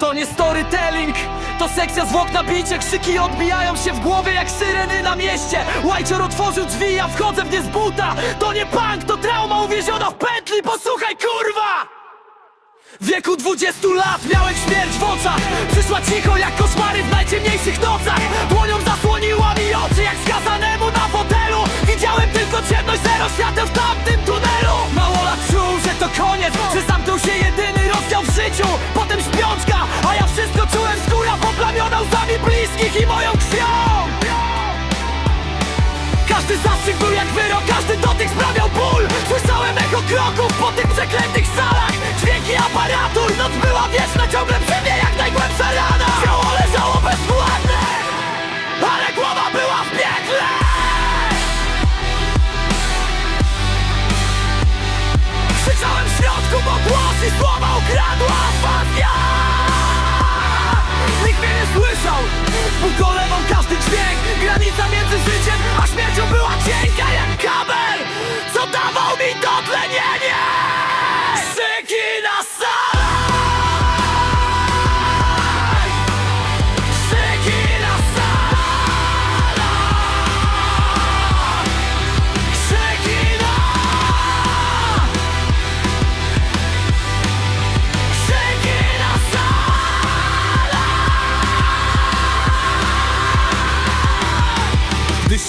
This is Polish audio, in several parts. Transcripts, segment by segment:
To nie storytelling, to sekcja zwłok na bicie. Krzyki odbijają się w głowie jak syreny na mieście. Łajcior otworzył drzwi, ja wchodzę w nie z buta. To nie punk, to trauma uwieziona w pętli. Posłuchaj kurwa! W wieku 20 lat miałem śmierć w oczach. Przyszła cicho jak koszmary w najciemniejszych nocach. Dłonią zasłoniła mi oczy jak skazanemu na fotelu. Widziałem tylko ciemność, zero świateł w tamtym łzami bliskich i moją krwią. Każdy zastrzyk był jak wyrok, każdy dotyk sprawiał ból. Słyszałem echo kroków po tych przeklętych salach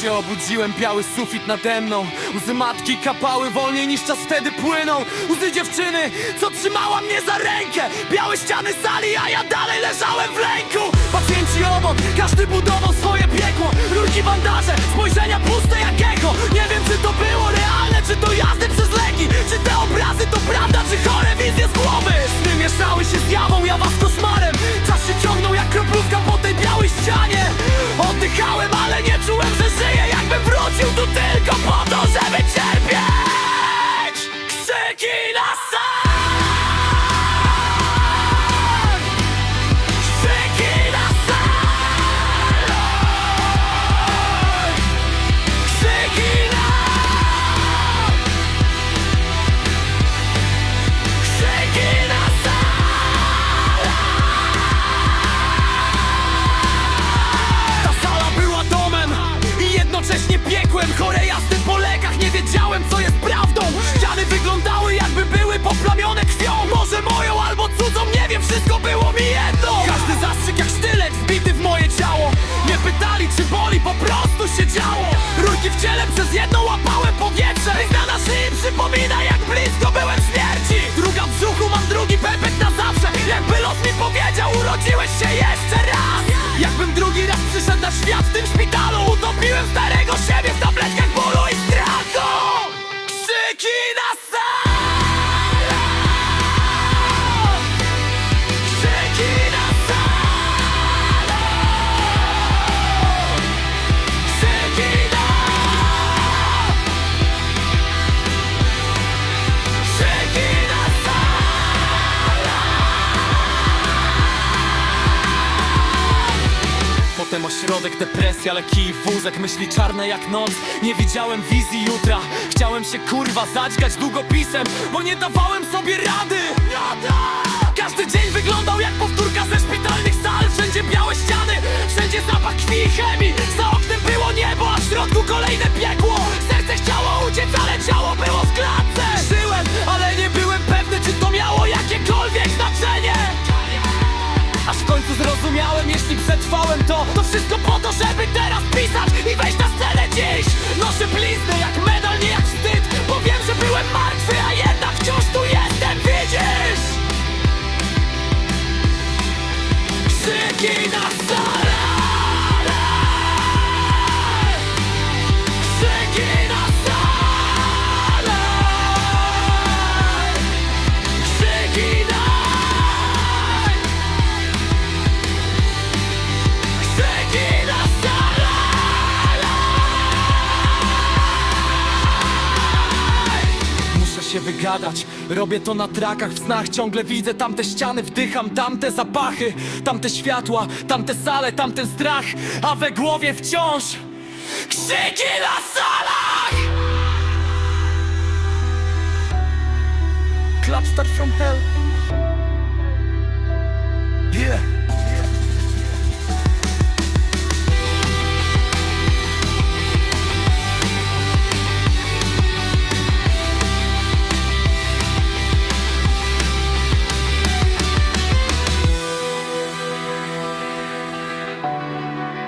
się obudziłem, biały sufit nade mną. Łzy matki kapały wolniej niż czas wtedy płyną Łzy dziewczyny, co trzymała mnie za rękę? Białe ściany sali, a ja dalej leżałem w lęku. Pacjenci obok, każdy budował swoje piekło. Rurki, bandaże, spojrzenia puste jak echo Nie wiem czy to było realne, czy to jazdy przez leki. Czy te obrazy to prawda, czy chore wizje z głowy? Sny mieszały się z jawą, ja was się działo. Rurki w ciele przez jedną łapałem powietrze. Ryzna na szyi przypomina jak blisko byłem śmierci. Druga w brzuchu, mam drugi pepek na zawsze. Jakby los mi powiedział, urodziłeś się jeszcze raz. Jakbym drugi raz przyszedł na świat w tym szpitalu Utopiłem starego siebie w tabletkach bólu i strachu. Krzyki na Potem ośrodek, depresja, leki i wózek Myśli czarne jak noc, nie widziałem wizji jutra Chciałem się kurwa zadźgać długopisem Bo nie dawałem sobie rady. Każdy dzień wyglądał jak powtórka ze szpitalnych sal. Wszędzie białe ściany, wszędzie zapach krwi i chemii. Za oknem było niebo, a w środku kolejne piekło. Serce chciało uciec, ale ciało było w klatce. Żyłem, ale nie byłem pewny, czy to miało jakiekolwiek znaczenie. Aż w końcu zrozumiałem, jeśli przetrwałem to To wszystko po Wygadać, robię to na trakach W snach ciągle widzę tamte ściany. Wdycham tamte zapachy Tamte światła, tamte sale, tamten strach A we głowie wciąż Krzyki na salach! Club start from hell. Yeah Música